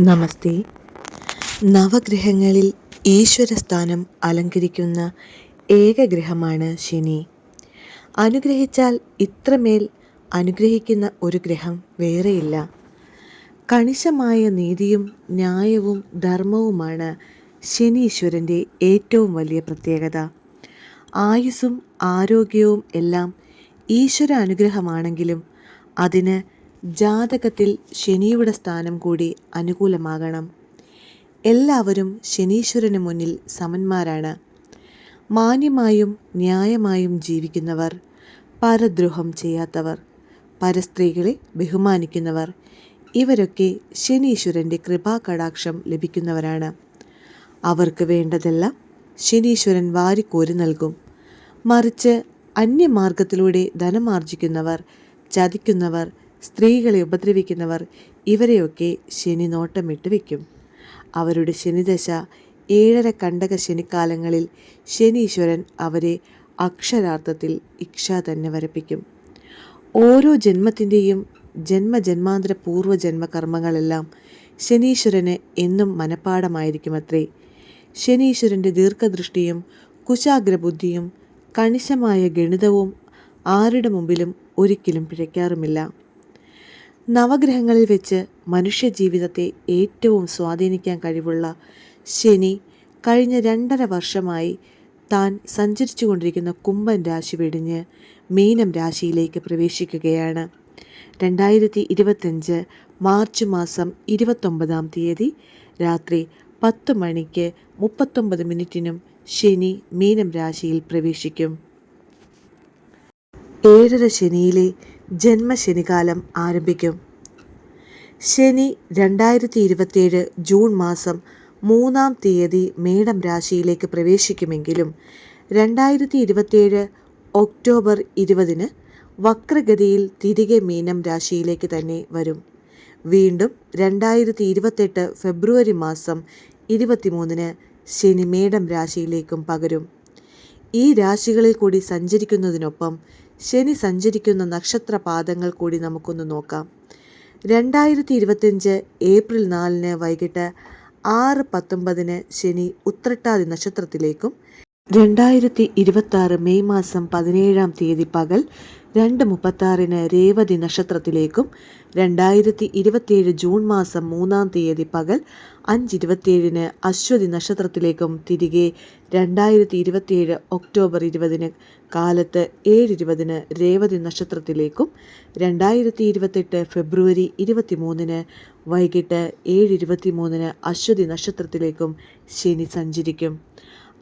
നമസ്തേ. നവഗ്രഹങ്ങളിൽ ഈശ്വരസ്ഥാനം അലങ്കരിക്കുന്ന ഏക ഗ്രഹമാണ് ശനി. അനുഗ്രഹിച്ചാൽ ഇത്രമേൽ അനുഗ്രഹിക്കുന്ന ഒരു ഗ്രഹം വേറെയില്ല. കണിശമായ നീതിയും ന്യായവും ധർമ്മവുമാണ് ശനീശ്വരന്റെ ഏറ്റവും വലിയ പ്രത്യേകത. ആയുസ്സും ആരോഗ്യവും എല്ലാം ഈശ്വര അനുഗ്രഹമാണെങ്കിലും അതിന് ജാതകത്തിൽ ശനിയുടെ സ്ഥാനം കൂടി അനുകൂലമാകണം. എല്ലാവരും ശനീശ്വരന് മുന്നിൽ സമന്മാരാണ്. മാന്യമായും ന്യായമായും ജീവിക്കുന്നവർ പരദ്രോഹം ചെയ്യാത്തവർ പരസ്ത്രീകളെ ബഹുമാനിക്കുന്നവർ ഇവരൊക്കെ ശനീശ്വരന്റെ കൃപാകടാക്ഷം ലഭിക്കുന്നവരാണ്. അവർക്ക് വേണ്ടതെല്ലാം ശനീശ്വരൻ വാരിക്കോരി നൽകും. മറിച്ച് അന്യമാർഗത്തിലൂടെ ധനമാർജിക്കുന്നവർ ചതിക്കുന്നവർ സ്ത്രീകളെ ഉപദ്രവിക്കുന്നവർ ഇവരെയൊക്കെ ശനി നോട്ടമിട്ട് വയ്ക്കും. അവരുടെ ശനിദശ ഏഴര കണ്ടക ശനിക്കാലങ്ങളിൽ ശനീശ്വരൻ അവരെ അക്ഷരാർത്ഥത്തിൽ ഇക്ഷ തന്നെ വരപ്പിക്കും. ഓരോ ജന്മത്തിന്റെയും ജന്മജന്മാന്തര പൂർവജന്മ കർമ്മങ്ങളെല്ലാം ശനീശ്വരന് എന്നും മനഃപ്പാടമായിരിക്കുമത്രേ ശനീശ്വരന്റെ ദീർഘദൃഷ്ടിയും കുശാഗ്രബുദ്ധിയും കണിശമായ ഗണിതവും ആരുടെ മുമ്പിലും ഒരിക്കലും പിഴയ്ക്കാറുമില്ല. നവഗ്രഹങ്ങളിൽ വെച്ച് മനുഷ്യജീവിതത്തെ ഏറ്റവും സ്വാധീനിക്കാൻ കഴിവുള്ള ശനി കഴിഞ്ഞ രണ്ടര വർഷമായി താൻ സഞ്ചരിച്ചു കൊണ്ടിരിക്കുന്ന കുംഭൻ രാശി വെടിഞ്ഞ് മീനം രാശിയിലേക്ക് പ്രവേശിക്കുകയാണ്. രണ്ടായിരത്തി ഇരുപത്തഞ്ച് മാർച്ച് മാസം ഇരുപത്തൊമ്പതാം തീയതി രാത്രി പത്ത് മണിക്ക് മുപ്പത്തൊമ്പത് മിനിറ്റിനും ശനി മീനം രാശിയിൽ പ്രവേശിക്കും. ഏഴര ശനിയിലെ ജന്മശനികാലം ആരംഭിക്കും. ശനി രണ്ടായിരത്തി ഇരുപത്തിയേഴ് ജൂൺ മാസം മൂന്നാം തീയതി മേടം രാശിയിലേക്ക് പ്രവേശിക്കുമെങ്കിലും രണ്ടായിരത്തി ഇരുപത്തിയേഴ് ഒക്ടോബർ ഇരുപതിന് വക്രഗതിയിൽ തിരികെ മീനം രാശിയിലേക്ക് തന്നെ വരും. വീണ്ടും രണ്ടായിരത്തി ഇരുപത്തെട്ട് ഫെബ്രുവരി മാസം ഇരുപത്തിമൂന്നിന് ശനി മേടം രാശിയിലേക്കും പകരും. ഈ രാശികളിൽ കൂടി സഞ്ചരിക്കുന്നതിനൊപ്പം ശനി സഞ്ചരിക്കുന്ന നക്ഷത്രപാദങ്ങൾ കൂടി നമുക്കൊന്ന് നോക്കാം. രണ്ടായിരത്തി ഇരുപത്തിയഞ്ച് ഏപ്രിൽ നാലിന് വൈകിട്ട് ആറ് പത്തൊമ്പതിന് ശനി ഉത്രട്ടാതി നക്ഷത്രത്തിലേക്കും രണ്ടായിരത്തി ഇരുപത്തി ആറ് മെയ് മാസം പതിനേഴാം തീയതി പകൽ രണ്ട് മുപ്പത്തി ആറിന് രേവതി നക്ഷത്രത്തിലേക്കും രണ്ടായിരത്തി ഇരുപത്തിയേഴ് ജൂൺ മാസം മൂന്നാം തീയതി പകൽ അഞ്ചിരുപത്തിയേഴിന് അശ്വതി നക്ഷത്രത്തിലേക്കും തിരികെ രണ്ടായിരത്തി ഇരുപത്തിയേഴ് ഒക്ടോബർ ഇരുപതിന് കാലത്ത് ഏഴിരുപതിന് രേവതി നക്ഷത്രത്തിലേക്കും രണ്ടായിരത്തി ഇരുപത്തെട്ട് ഫെബ്രുവരി ഇരുപത്തിമൂന്നിന് വൈകിട്ട് ഏഴ് ഇരുപത്തിമൂന്നിന് അശ്വതി നക്ഷത്രത്തിലേക്കും ശനി സഞ്ചരിക്കും.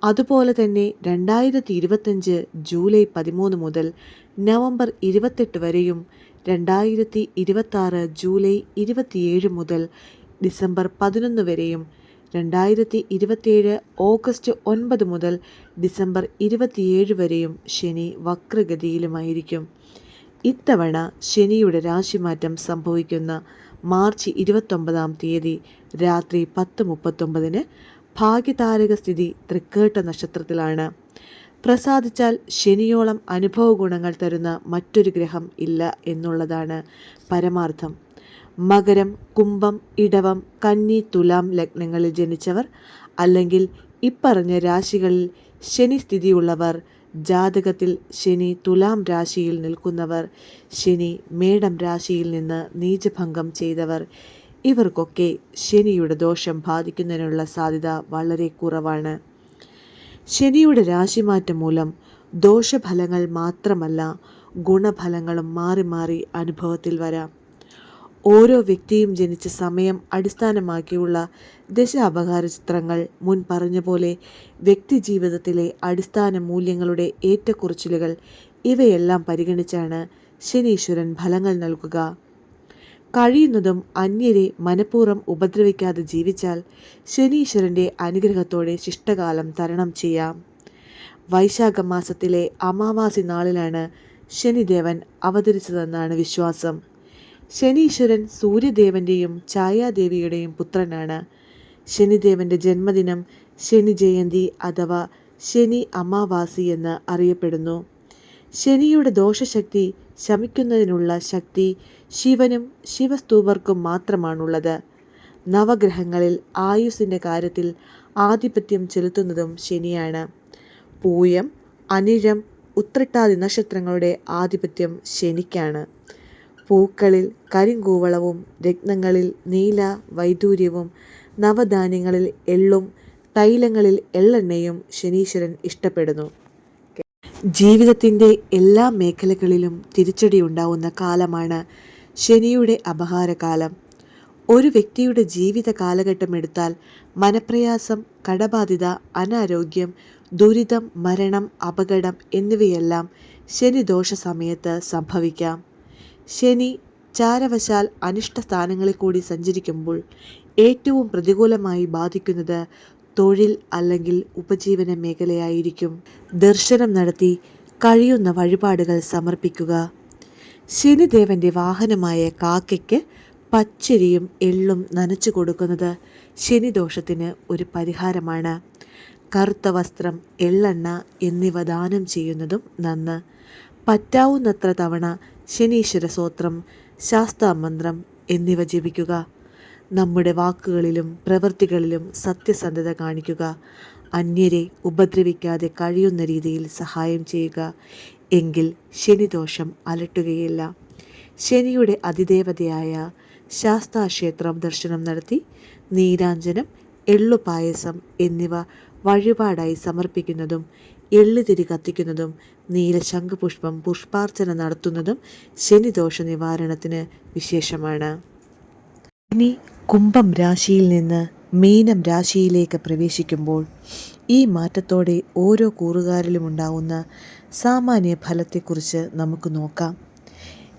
അതുപോലെ തന്നെ രണ്ടായിരത്തി ഇരുപത്തഞ്ച് ജൂലൈ പതിമൂന്ന് മുതൽ നവംബർ ഇരുപത്തെട്ട് വരെയും രണ്ടായിരത്തി ഇരുപത്താറ് ജൂലൈ ഇരുപത്തിയേഴ് മുതൽ ഡിസംബർ പതിനൊന്ന് വരെയും രണ്ടായിരത്തി ഇരുപത്തിയേഴ് ഓഗസ്റ്റ് ഒൻപത് മുതൽ ഡിസംബർ ഇരുപത്തിയേഴ് വരെയും ശനി വക്രഗതിയിലുമായിരിക്കും. ഇത്തവണ ശനിയുടെ രാശിമാറ്റം സംഭവിക്കുന്ന മാർച്ച് ഇരുപത്തൊമ്പതാം തീയതി രാത്രി പത്ത് മുപ്പത്തൊമ്പതിന് ഭാഗ്യതാരക സ്ഥിതി തൃക്കേട്ട നക്ഷത്രത്തിലാണ്. പ്രസാദിച്ചാൽ ശനിയോളം അനുഭവ ഗുണങ്ങൾ തരുന്ന മറ്റൊരു ഗ്രഹം ഇല്ല എന്നുള്ളതാണ് പരമാർത്ഥം. മകരം കുംഭം ഇടവം കന്നി തുലാം ലഗ്നങ്ങളിൽ ജനിച്ചവർ അല്ലെങ്കിൽ ഇപ്പറഞ്ഞ രാശികളിൽ ശനി സ്ഥിതിയുള്ളവർ ജാതകത്തിൽ ശനി തുലാം രാശിയിൽ നിൽക്കുന്നവർ ശനി മേടം രാശിയിൽ നിന്ന് നീചഭംഗം ചെയ്തവർ ഇവർക്കൊക്കെ ശനിയുടെ ദോഷം ബാധിക്കുന്നതിനുള്ള സാധ്യത വളരെ കുറവാണ്. ശനിയുടെ രാശിമാറ്റം മൂലം ദോഷഫലങ്ങൾ മാത്രമല്ല ഗുണഫലങ്ങളും മാറി മാറി അനുഭവത്തിൽ വരാം. ഓരോ വ്യക്തിയും ജനിച്ച സമയം അടിസ്ഥാനമാക്കിയുള്ള ദശ അപകാര ചിത്രങ്ങൾ മുൻ പറഞ്ഞ പോലെ വ്യക്തി ജീവിതത്തിലെ അടിസ്ഥാന മൂല്യങ്ങളുടെ ഏറ്റക്കുറച്ചിലുകൾ ഇവയെല്ലാം പരിഗണിച്ചാണ് ശനീശ്വരൻ ഫലങ്ങൾ നൽകുക. കഴിയുന്നതും അന്യരെ മനഃപൂർവം ഉപദ്രവിക്കാതെ ജീവിച്ചാൽ ശനീശ്വരന്റെ അനുഗ്രഹത്തോടെ ശിഷ്ടകാലം തരണം ചെയ്യാം. വൈശാഖ മാസത്തിലെ അമാവാസി നാളിലാണ് ശനിദേവൻ അവതരിച്ചതെന്നാണ് വിശ്വാസം. ശനീശ്വരൻ സൂര്യദേവന്റെയും ഛായാദേവിയുടെയും പുത്രനാണ്. ശനിദേവന്റെ ജന്മദിനം ശനി ജയന്തി അഥവാ ശനി അമാവാസി എന്ന് അറിയപ്പെടുന്നു. ശനിയുടെ ദോഷശക്തി ശമിക്കുന്നതിനുള്ള ശക്തി ശിവനും ശിവസ്തൂപർക്കും മാത്രമാണുള്ളത്. നവഗ്രഹങ്ങളിൽ ആയുസ്സിന്റെ കാര്യത്തിൽ ആധിപത്യം ചെലുത്തുന്നതും ശനിയാണ്. പൂയം അനിഴം ഉത്രട്ടാതി നക്ഷത്രങ്ങളുടെ ആധിപത്യം ശനിക്കാണ്. പൂക്കളിൽ കരിങ്കൂവളവും രത്നങ്ങളിൽ നീല വൈദൂര്യവും നവധാന്യങ്ങളിൽ എള്ളും തൈലങ്ങളിൽ എള്ളെണ്ണയും ശനീശ്വരൻ ഇഷ്ടപ്പെടുന്നു. ജീവിതത്തിന്റെ എല്ലാ മേഖലകളിലും തിരിച്ചടി ഉണ്ടാവുന്ന കാലമാണ് ശനിയുടെ അപഹാരകാലം. ഒരു വ്യക്തിയുടെ ജീവിത കാലഘട്ടം എടുത്താൽ മനപ്രയാസം കടബാധിത അനാരോഗ്യം ദുരിതം മരണം അപകടം എന്നിവയെല്ലാം ശനിദോഷ സമയത്ത് സംഭവിക്കാം. ശനി ചാരവശാൽ അനിഷ്ട സ്ഥാനങ്ങളിൽ കൂടി സഞ്ചരിക്കുമ്പോൾ ഏറ്റവും പ്രതികൂലമായി ബാധിക്കുന്നത് തൊഴിൽ അല്ലെങ്കിൽ ഉപജീവന മേഖലയായിരിക്കും. ദർശനം നടത്തി കഴിയുന്ന വഴിപാടുകൾ സമർപ്പിക്കുക. ശനിദേവന്റെ വാഹനമായ കാക്കയ്ക്ക് പച്ചരിയും എള്ളും നനച്ചു കൊടുക്കുന്നത് ശനിദോഷത്തിന് ഒരു പരിഹാരമാണ്. കറുത്ത വസ്ത്രം എള്ളെണ്ണ എന്നിവ ദാനം ചെയ്യുന്നതും നന്ന്. പറ്റാവുന്നത്ര തവണ ശനീശ്വര സ്തോത്രം ശാസ്താമന്ത്രം എന്നിവ ജപിക്കുക. നമ്മുടെ വാക്കുകളിലും പ്രവൃത്തികളിലും സത്യസന്ധത കാണിക്കുക. അന്യരെ ഉപദ്രവിക്കാതെ കഴിയുന്ന രീതിയിൽ സഹായം ചെയ്യുക. എങ്കിൽ ശനിദോഷം അലട്ടുകയില്ല. ശനിയുടെ അതിദേവതയായ ശാസ്താക്ഷേത്രം ദർശനം നടത്തി നീരാഞ്ജനം എള്ളുപായസം എന്നിവ വഴിപാടായി സമർപ്പിക്കുന്നതും എള്ളുതിരി കത്തിക്കുന്നതും നീലശംഖുപുഷ്പം പുഷ്പാർച്ചന നടത്തുന്നതും ശനിദോഷ നിവാരണത്തിന് വിശേഷമാണ്. ഇനി കുംഭം രാശിയിൽ നിന്ന് മീനം രാശിയിലേക്ക് പ്രവേശിക്കുമ്പോൾ ഈ മാറ്റത്തോടെ ഓരോ കൂറുകാരിലും ഉണ്ടാവുന്ന സാമാന്യ ഫലത്തെക്കുറിച്ച് നമുക്ക് നോക്കാം.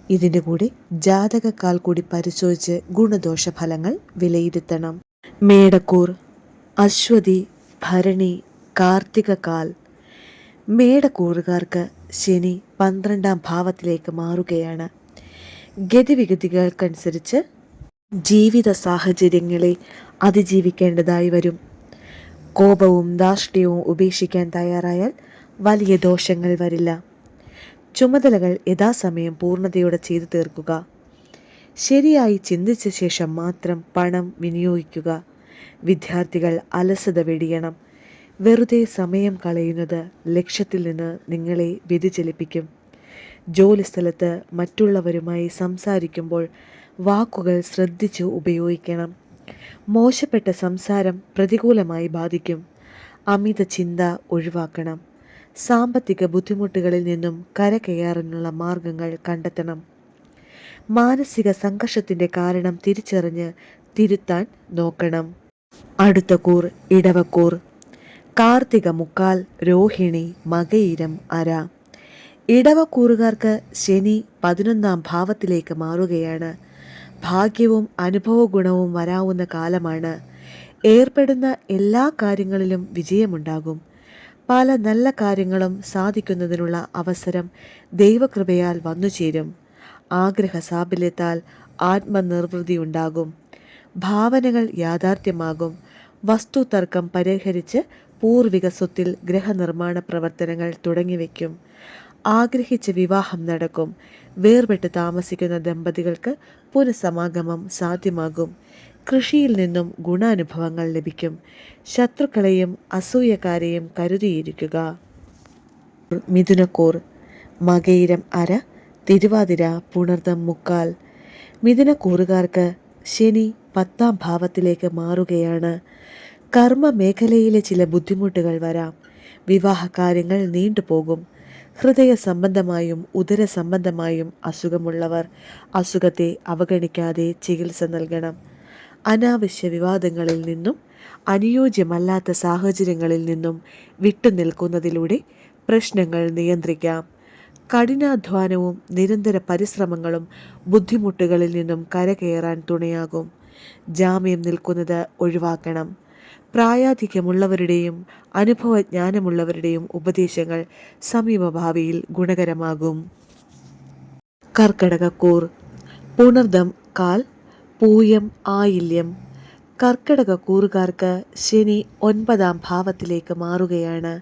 ഇതിന്റെ കൂടെ ജാതകക്കാൽ കൂടി പരിശോധിച്ച് ഗുണദോഷ ഫലങ്ങൾ വിലയിരുത്തണം. മേടക്കൂർ അശ്വതി ഭരണി കാർത്തികക്കാൽ. മേടക്കൂറുകാർക്ക് ശനി പന്ത്രണ്ടാം ഭാവത്തിലേക്ക് മാറുകയാണ്. ഗതിവിഗതികൾക്കനുസരിച്ച് ജീവിത സാഹചര്യങ്ങളെ അതിജീവിക്കേണ്ടതായി വരും. കോപവും ധാർഷ്ട്യവും ഉപേക്ഷിക്കാൻ തയ്യാറായാൽ വലിയ ദോഷങ്ങൾ വരില്ല. ചുമതലകൾ യഥാസമയം പൂർണതയോടെ ചെയ്തു തീർക്കുക. ശരിയായി ചിന്തിച്ച ശേഷം മാത്രം പണം വിനിയോഗിക്കുക. വിദ്യാർത്ഥികൾ അലസത വെടിയണം. വെറുതെ സമയം കളയുന്നത് ലക്ഷ്യത്തിൽ നിന്ന് നിങ്ങളെ വ്യതിചലിപ്പിക്കും. ജോലിസ്ഥലത്ത് മറ്റുള്ളവരുമായി സംസാരിക്കുമ്പോൾ വാക്കുകൾ ശ്രദ്ധിച്ചു ഉപയോഗിക്കണം. മോശപ്പെട്ട സംസാരം പ്രതികൂലമായി ബാധിക്കും. അമിത ചിന്ത ഒഴിവാക്കണം. സാമ്പത്തിക ബുദ്ധിമുട്ടുകളിൽ നിന്നും കരകയറാനുള്ള മാർഗങ്ങൾ കണ്ടെത്തണം. മാനസിക സംഘർഷത്തിന്റെ കാരണം തിരിച്ചറിഞ്ഞ് തിരുത്താൻ നോക്കണം. അടുത്ത കൂർ ഇടവക്കൂർ. കാർത്തിക മുക്കാൽ രോഹിണി മകയിരം അര. ഇടവക്കൂറുകാർക്ക് ശനി പതിനൊന്നാം ഭാവത്തിലേക്ക് മാറുകയാണ്. ഭാഗ്യവും അനുഭവഗുണവും വരാവുന്ന കാലമാണ്. ഏർപ്പെടുന്ന എല്ലാ കാര്യങ്ങളിലും വിജയമുണ്ടാകും. പല നല്ല കാര്യങ്ങളും സാധിക്കുന്നതിനുള്ള അവസരം ദൈവകൃപയാൽ വന്നുചേരും. ആഗ്രഹ സാഫല്യത്താൽ ആത്മനിർവൃതി ഉണ്ടാകും ഭാവനകൾ യാഥാർത്ഥ്യമാകും. വസ്തുതർക്കം പരിഹരിച്ച് പൂർവിക സ്വത്തിൽ ഗ്രഹനിർമ്മാണ പ്രവർത്തനങ്ങൾ തുടങ്ങിവെക്കും. ആഗ്രഹിച്ച വിവാഹം നടക്കും. വേർപെട്ട് താമസിക്കുന്ന ദമ്പതികൾക്ക് പുനഃസമാഗമം സാധ്യമാകും. കൃഷിയിൽ നിന്നും ഗുണാനുഭവങ്ങൾ ലഭിക്കും. ശത്രുക്കളെയും അസൂയക്കാരെയും കരുതിയിരിക്കുക. മിഥുനക്കൂർ മകയിരം അര തിരുവാതിര പുണർദം മുക്കാൽ. മിഥുനക്കൂറുകാർക്ക് ശനി പത്താം ഭാവത്തിലേക്ക് മാറുകയാണ്. കർമ്മ മേഖലയിലെ ചില ബുദ്ധിമുട്ടുകൾ വരാം. വിവാഹകാര്യങ്ങൾ നീണ്ടുപോകും. ഹൃദയ സംബന്ധമായും ഉദര സംബന്ധമായും അസുഖമുള്ളവർ അസുഖത്തെ അവഗണിക്കാതെ ചികിത്സ നൽകണം. അനാവശ്യ വിവാദങ്ങളിൽ നിന്നും അനുയോജ്യമല്ലാത്ത സാഹചര്യങ്ങളിൽ നിന്നും വിട്ടുനിൽക്കുന്നതിലൂടെ പ്രശ്നങ്ങൾ നിയന്ത്രിക്കാം. കഠിനാധ്വാനവും നിരന്തര പരിശ്രമങ്ങളും ബുദ്ധിമുട്ടുകളിൽ നിന്നും കരകയറാൻ തുണയാകും. ജാമ്യം നിൽക്കുന്നത് ഒഴിവാക്കണം. പ്രായാധിക്യമുള്ളവരുടെയും അനുഭവജ്ഞാനമുള്ളവരുടെയും ഉപദേശങ്ങൾ സമീപഭാവിയിൽ ഗുണകരമാകും. കർക്കടകക്കൂർ. പുണർദം കാൽ പൂയം ആയില്യം. കർക്കിടക കൂറുകാർക്ക് ശനി ഒൻപതാം ഭാവത്തിലേക്ക് മാറുകയാണ്.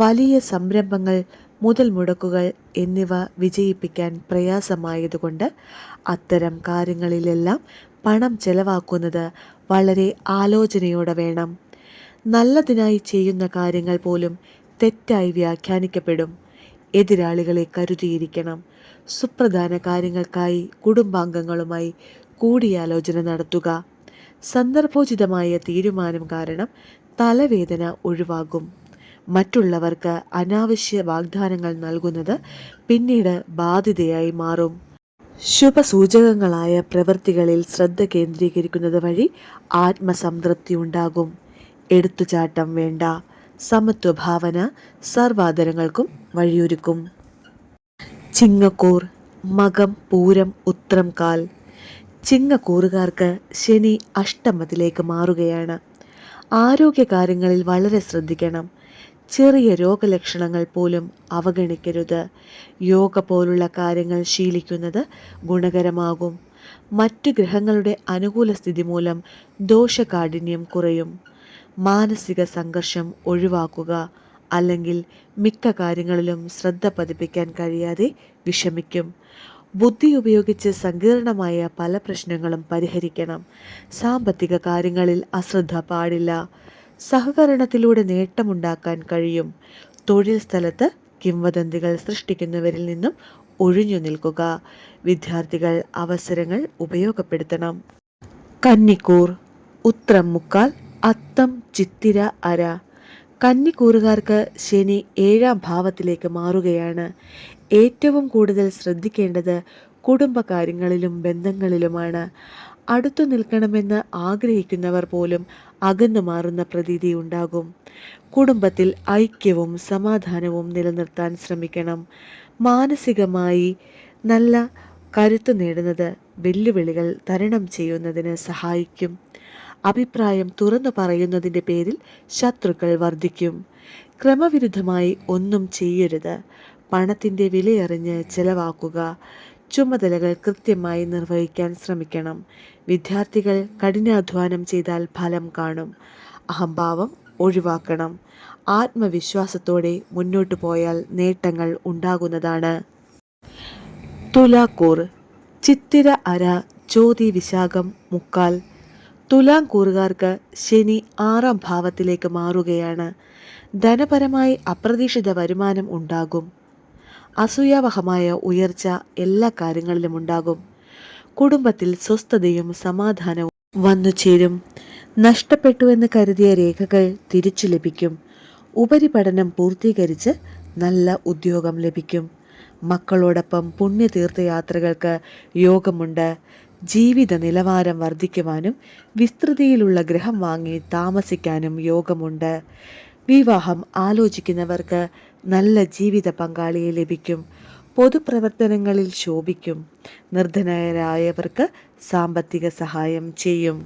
വലിയ സംരംഭങ്ങൾ മുതൽ മുടക്കുകൾ എന്നിവ വിജയിപ്പിക്കാൻ പ്രയാസമായതുകൊണ്ട് അത്തരം കാര്യങ്ങളിലെല്ലാം പണം ചെലവാക്കുന്നത് വളരെ ആലോചനയോടെ വേണം. നല്ലതിനായി ചെയ്യുന്ന കാര്യങ്ങൾ പോലും തെറ്റായി വ്യാഖ്യാനിക്കപ്പെടും. എതിരാളികളെ കരുതിയിരിക്കണം. സുപ്രധാന കാര്യങ്ങൾക്കായി കുടുംബാംഗങ്ങളുമായി കൂടിയാലോചന നടത്തുക. സന്ദർഭോചിതമായ തീരുമാനം കാരണം തലവേദന ഒഴിവാകും. മറ്റുള്ളവർക്ക് അനാവശ്യ വാഗ്ദാനങ്ങൾ നൽകുന്നത് പിന്നീട് ബാധ്യതയായി മാറും. ശുഭസൂചകങ്ങളായ പ്രവൃത്തികളിൽ ശ്രദ്ധ കേന്ദ്രീകരിക്കുന്നത് വഴി ആത്മസംതൃപ്തി ഉണ്ടാകും എടുത്തുചാട്ടം വേണ്ട. സമത്വഭാവന സർവാദരങ്ങൾക്കും വഴിയൊരുക്കും. ചിങ്ങക്കൂർ മകം പൂരം ഉത്രം കാൽ. ചിങ്ങക്കൂറുകാർക്ക് ശനി അഷ്ടമത്തിലേക്ക് മാറുകയാണ്. ആരോഗ്യകാര്യങ്ങളിൽ വളരെ ശ്രദ്ധിക്കണം. ചെറിയ രോഗലക്ഷണങ്ങൾ പോലും അവഗണിക്കരുത്. യോഗ പോലുള്ള കാര്യങ്ങൾ ശീലിക്കുന്നത് ഗുണകരമാകും. മറ്റു ഗ്രഹങ്ങളുടെ അനുകൂല സ്ഥിതി മൂലം ദോഷകാഠിന്യം കുറയും. മാനസിക സംഘർഷം ഒഴിവാക്കുക അല്ലെങ്കിൽ മിക്ക കാര്യങ്ങളിലും ശ്രദ്ധ പതിപ്പിക്കാൻ കഴിയാതെ വിഷമിക്കും. ബുദ്ധി ഉപയോഗിച്ച് സങ്കീർണമായ പല പ്രശ്നങ്ങളും പരിഹരിക്കണം. സാമ്പത്തിക കാര്യങ്ങളിൽ അശ്രദ്ധ പാടില്ല. സഹകരണത്തിലൂടെ നേട്ടമുണ്ടാക്കാൻ കഴിയും. തൊഴിൽ സ്ഥലത്ത് കിംവദന്തികൾ സൃഷ്ടിക്കുന്നവരിൽ നിന്നും ഒഴിഞ്ഞു നിൽക്കുക. വിദ്യാർത്ഥികൾ അവസരങ്ങൾ ഉപയോഗപ്പെടുത്തണം. കന്നിക്കൂർ ഉത്രം മുക്കാൽ അത്തം ചിത്തിര അര. കന്നിക്കൂറുകാർക്ക് ശനി ഏഴാം ഭാവത്തിലേക്ക് മാറുകയാണ്. ഏറ്റവും കൂടുതൽ ശ്രദ്ധിക്കേണ്ടത് കുടുംബകാര്യങ്ങളിലും ബന്ധങ്ങളിലുമാണ്. അടുത്തു നിൽക്കണമെന്ന് ആഗ്രഹിക്കുന്നവർ പോലും അകന്നു മാറുന്ന പ്രതീതി ഉണ്ടാകും. കുടുംബത്തിൽ ഐക്യവും സമാധാനവും നിലനിർത്താൻ ശ്രമിക്കണം. മാനസികമായി നല്ല കരുത്തു നേടുന്നത് വെല്ലുവിളികൾ തരണം ചെയ്യുന്നതിന് സഹായിക്കും. അഭിപ്രായം തുറന്നു പറയുന്നതിന്റെ പേരിൽ ശത്രുക്കൾ വർദ്ധിക്കും. ക്രമവിരുദ്ധമായി ഒന്നും ചെയ്യരുത്. പണത്തിന്റെ വിലയറിഞ്ഞ് ചെലവാക്കുക. ചുമതലകൾ കൃത്യമായി നിർവഹിക്കാൻ ശ്രമിക്കണം. വിദ്യാർത്ഥികൾ കഠിനാധ്വാനം ചെയ്താൽ ഫലം കാണും. അഹംഭാവം ഒഴിവാക്കണം. ആത്മവിശ്വാസത്തോടെ മുന്നോട്ടു പോയാൽ നേട്ടങ്ങൾ ഉണ്ടാകുന്നതാണ്. തുലാക്കൂർ ചിത്തിര അര ജ്യോതി വിശാഖം മുക്കാൽ. തുലാം കൂറുകാർക്ക് ശനി ആറാം ഭാവത്തിലേക്ക് മാറുകയാണ്. ധനപരമായി അപ്രതീക്ഷിത വരുമാനം ഉണ്ടാകും. അസൂയാവഹമായ ഉയർച്ച എല്ലാ കാര്യങ്ങളിലും ഉണ്ടാകും. കുടുംബത്തിൽ സ്വസ്ഥതയും സമാധാനവും വന്നു ചേരും. നഷ്ടപ്പെട്ടുവെന്ന് കരുതിയ രേഖകൾ തിരിച്ചു ലഭിക്കും. ഉപരിപഠനം പൂർത്തീകരിച്ച് നല്ല ഉദ്യോഗം ലഭിക്കും. മക്കളോടൊപ്പം പുണ്യതീർത്ഥയാത്രകൾക്ക് യോഗമുണ്ട്. ജീവിത നിലവാരം വർദ്ധിക്കുവാനും വിസ്തൃതിയിലുള്ള ഗ്രഹം വാങ്ങി താമസിക്കാനും യോഗമുണ്ട്. വിവാഹം ആലോചിക്കുന്നവർക്ക് നല്ല ജീവിത പങ്കാളിയെ ലഭിക്കും. പൊതുപ്രവർത്തനങ്ങളിൽ ശോഭിക്കും. നിർധനരായവർക്ക് സാമ്പത്തിക സഹായം ചെയ്യും.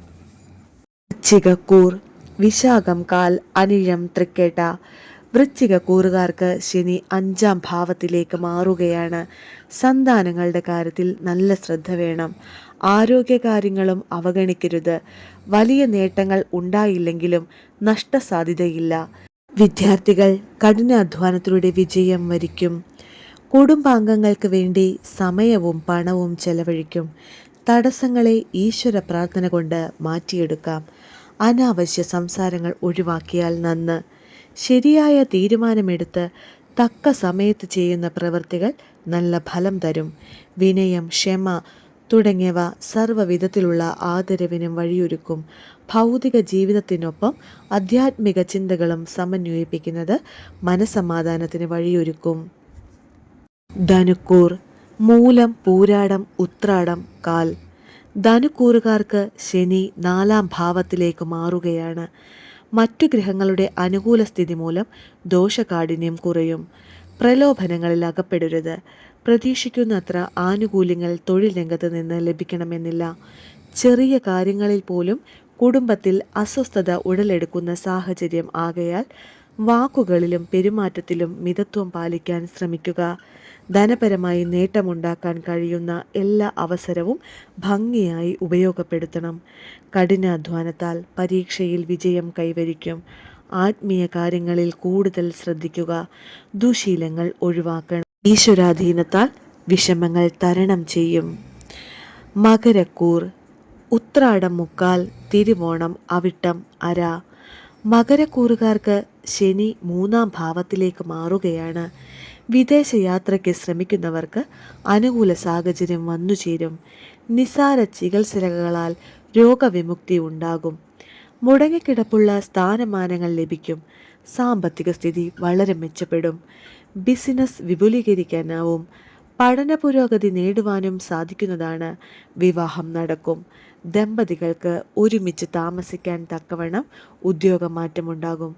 വൃശ്ചികക്കൂർ വിശാഖം കാൽ അനിഴം തൃക്കേട്ട. വൃശ്ചിക കൂറുകാർക്ക് ശനി അഞ്ചാം ഭാവത്തിലേക്ക് മാറുകയാണ്. സന്താനങ്ങളുടെ കാര്യത്തിൽ നല്ല ശ്രദ്ധ വേണം. ആരോഗ്യകാര്യങ്ങളും അവഗണിക്കരുത്. വലിയ നേട്ടങ്ങൾ ഉണ്ടായില്ലെങ്കിലും നഷ്ടസാധ്യതയില്ല. വിദ്യാർത്ഥികൾ കഠിനാധ്വാനത്തിലൂടെ വിജയം വരിക്കും. കുടുംബാംഗങ്ങൾക്ക് വേണ്ടി സമയവും പണവും ചെലവഴിക്കും. തടസ്സങ്ങളെ ഈശ്വര പ്രാർത്ഥന കൊണ്ട് മാറ്റിയെടുക്കാം. അനാവശ്യ സംസാരങ്ങൾ ഒഴിവാക്കിയാൽ നന്ന്. ശരിയായ തീരുമാനമെടുത്ത് തക്ക സമയത്ത് ചെയ്യുന്ന പ്രവൃത്തികൾ നല്ല ഫലം തരും. വിനയം ക്ഷമ തുടങ്ങിയവ സർവവിധത്തിലുള്ള ആദരവിനും വഴിയൊരുക്കും. ഭൗതിക ജീവിതത്തിനൊപ്പം ആധ്യാത്മിക ചിന്തകളും സമന്വയിപ്പിക്കുന്നത് മനസമാധാനത്തിന് വഴിയൊരുക്കും. ധനുക്കൂർ മൂലം പൂരാടം ഉത്രാടം കാൽ. ധനുക്കൂറുകാർക്ക് ശനി നാലാം ഭാവത്തിലേക്ക് മാറുകയാണ്. മറ്റു ഗ്രഹങ്ങളുടെ അനുകൂല സ്ഥിതി മൂലം ദോഷകാഠിന്യം കുറയും. പ്രലോഭനങ്ങളിൽ അകപ്പെടരുത്. പ്രതീക്ഷിക്കുന്നത്ര ആനുകൂല്യങ്ങൾ തൊഴിൽ രംഗത്ത് നിന്ന് ലഭിക്കണമെന്നില്ല. ചെറിയ കാര്യങ്ങളിൽ പോലും കുടുംബത്തിൽ അസ്വസ്ഥത ഉടലെടുക്കുന്ന സാഹചര്യം ആകയാൽ വാക്കുകളിലും പെരുമാറ്റത്തിലും മിതത്വം പാലിക്കാൻ ശ്രമിക്കുക. ധനപരമായി നേട്ടമുണ്ടാക്കാൻ കഴിയുന്ന എല്ലാ അവസരവും ഭംഗിയായി ഉപയോഗപ്പെടുത്തണം. കഠിനാധ്വാനത്താൽ പരീക്ഷയിൽ വിജയം കൈവരിക്കും. ആത്മീയ കാര്യങ്ങളിൽ കൂടുതൽ ശ്രദ്ധിക്കുക. ദുശീലങ്ങൾ ഒഴിവാക്കണം. ഈശ്വരാധീനത്താൽ വിഷമങ്ങൾ തരണം ചെയ്യും. മകരക്കൂർ ഉത്രാടം മുക്കാൽ തിരുവോണം അവിട്ടം അര. മകരക്കൂറുകാർക്ക് ശനി മൂന്നാം ഭാവത്തിലേക്ക് മാറുകയാണ്. വിദേശയാത്രയ്ക്ക് ശ്രമിക്കുന്നവർക്ക് അനുകൂല സാഹചര്യം വന്നുചേരും നിസാര ചികിത്സകളാൽ രോഗവിമുക്തി ഉണ്ടാകും. മുടങ്ങിക്കിടപ്പുള്ള സ്ഥാനമാനങ്ങൾ ലഭിക്കും. സാമ്പത്തിക സ്ഥിതി വളരെ മെച്ചപ്പെടും. ബിസിനസ് വിപുലീകരിക്കാനാവും പഠന പുരോഗതി നേടുവാനും സാധിക്കുന്നതാണ് വിവാഹം നടക്കും. ദമ്പതികൾക്ക് ഒരുമിച്ച് താമസിക്കാൻ തക്കവണ്ണം ഉദ്യോഗമാറ്റമുണ്ടാകും.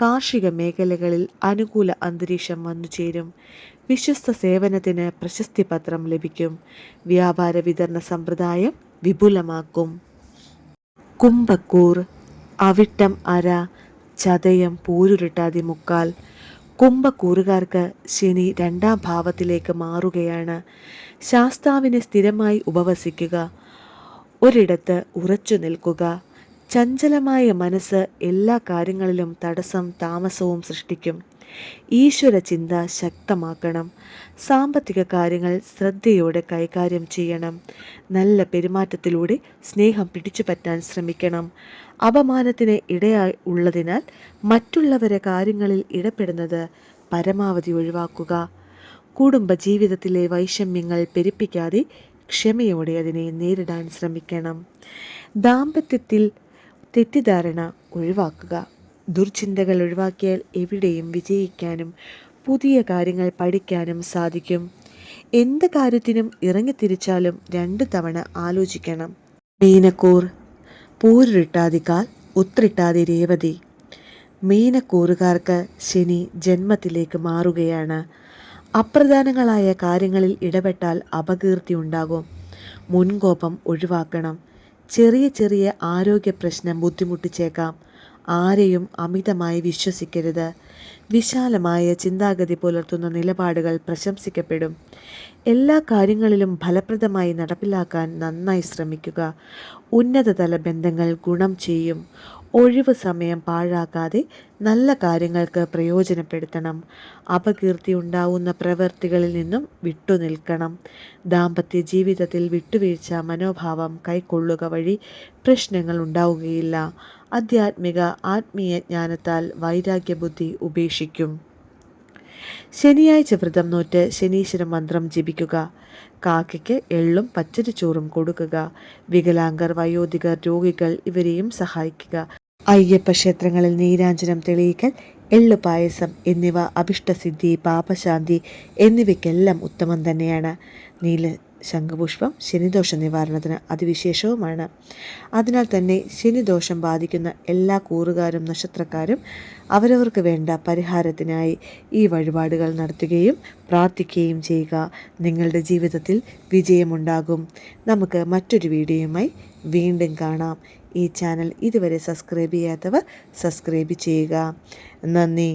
കാർഷിക മേഖലകളിൽ അനുകൂല അന്തരീക്ഷം വന്നു ചേരും. വിശ്വസ്ത സേവനത്തിന് പ്രശസ്തി പത്രം ലഭിക്കും. വ്യാപാര വിതരണ സമ്പ്രദായം വിപുലമാക്കും. കുംഭക്കൂർ അവിട്ടം അര ചതയം പൂരുരുട്ടാതി മുക്കാൽ കുംഭക്കൂറുകാർക്ക് ശനി രണ്ടാം ഭാവത്തിലേക്ക് മാറുകയാണ്. ശാസ്താവിനെ സ്ഥിരമായി ഉപവസിക്കുക. ഒരിടത്ത് ഉറച്ചു നിൽക്കുക. ചഞ്ചലമായ മനസ്സ് എല്ലാ കാര്യങ്ങളിലും തടസ്സം താമസവും സൃഷ്ടിക്കും. ഈശ്വര ചിന്ത ശക്തമാക്കണം. സാമ്പത്തിക കാര്യങ്ങൾ ശ്രദ്ധയോടെ കൈകാര്യം ചെയ്യണം. നല്ല പെരുമാറ്റത്തിലൂടെ സ്നേഹം പിടിച്ചുപറ്റാൻ ശ്രമിക്കണം. അപമാനത്തിന് ഇടയായി ഉള്ളതിനാൽ മറ്റുള്ളവരെ കാര്യങ്ങളിൽ ഇടപെടുന്നത് പരമാവധി ഒഴിവാക്കുക. കുടുംബ ജീവിതത്തിലെ വൈഷമ്യങ്ങൾ പെരുപ്പിക്കാതെ ക്ഷമയോടെ അതിനെ നേരിടാൻ ശ്രമിക്കണം. ദാമ്പത്യത്തിൽ തെറ്റിദ്ധാരണ ഒഴിവാക്കുക. ദുർചിന്തകൾ ഒഴിവാക്കിയാൽ എവിടെയും വിജയിക്കാനും പുതിയ കാര്യങ്ങൾ പഠിക്കാനും സാധിക്കും. എന്ത് കാര്യത്തിനും ഇറങ്ങിത്തിരിച്ചാലും രണ്ട് തവണ ആലോചിക്കണം. മീനക്കൂർ പൂരിട്ടാതിക്കാൽ ഉത്രിട്ടാതി രേവതി. മീനക്കൂറുകാർക്ക് ശനി ജന്മത്തിലേക്ക് മാറുകയാണ്. അപ്രധാനങ്ങളായ കാര്യങ്ങളിൽ ഇടപെട്ടാൽ അപകീർത്തി ഉണ്ടാകും. മുൻകോപം ഒഴിവാക്കണം. ചെറിയ ചെറിയ ആരോഗ്യ പ്രശ്നം ബുദ്ധിമുട്ടിച്ചേക്കാം. ആരെയും അമിതമായി വിശ്വസിക്കരുത്. വിശാലമായ ചിന്താഗതി പുലർത്തുന്ന നിലപാടുകൾ പ്രശംസിക്കപ്പെടും. എല്ലാ കാര്യങ്ങളിലും ഫലപ്രദമായി നടപ്പിലാക്കാൻ നന്നായി ശ്രമിക്കുക. ഉന്നതതല ബന്ധങ്ങൾ ഗുണം ചെയ്യും. ഒഴിവ് സമയം പാഴാക്കാതെ നല്ല കാര്യങ്ങൾക്ക് പ്രയോജനപ്പെടുത്തണം. അപകീർത്തി ഉണ്ടാവുന്ന പ്രവൃത്തികളിൽ നിന്നും വിട്ടുനിൽക്കണം ദാമ്പത്യ ജീവിതത്തിൽ വിട്ടുവീഴ്ച മനോഭാവം കൈക്കൊള്ളുക വഴി പ്രശ്നങ്ങൾ ഉണ്ടാവുകയില്ല. ആധ്യാത്മിക ആത്മീയ ജ്ഞാനത്താൽ വൈരാഗ്യബുദ്ധി ഉപേക്ഷിക്കും. ശനിയാഴ്ച വ്രതം നോറ്റ് ശനീശ്വര മന്ത്രം ജപിക്കുക. കാക്കയ്ക്ക് എള്ളും പച്ചരിച്ചോറും കൊടുക്കുക. വികലാംഗർ വയോധികർ രോഗികൾ ഇവരെയും സഹായിക്കുക. അയ്യപ്പ ക്ഷേത്രങ്ങളിൽ നീരാഞ്ജനം തെളിയിക്കൽ എള്ളു പായസം എന്നിവ അഭിഷ്ടസിദ്ധി പാപശാന്തി എന്നിവയ്ക്കെല്ലാം ഉത്തമം തന്നെയാണ്. നീല ശംഖുപുഷ്പം ശനിദോഷ നിവാരണത്തിന് അതിവിശേഷവുമാണ്. അതിനാൽ തന്നെ ശനിദോഷം ബാധിക്കുന്ന എല്ലാ കൂറുകാരും നക്ഷത്രക്കാരും അവരവർക്ക് വേണ്ട പരിഹാരത്തിനായി ഈ വഴിപാടുകൾ നടത്തുകയും പ്രാർത്ഥിക്കുകയും ചെയ്യുക. നിങ്ങളുടെ ജീവിതത്തിൽ വിജയമുണ്ടാകും. നമുക്ക് മറ്റൊരു വീഡിയോയുമായി വീണ്ടും കാണാം. ഈ ചാനൽ ഇതുവരെ സബ്സ്ക്രൈബ് ചെയ്യാത്തവർ സബ്സ്ക്രൈബ് ചെയ്യുക. നന്ദി.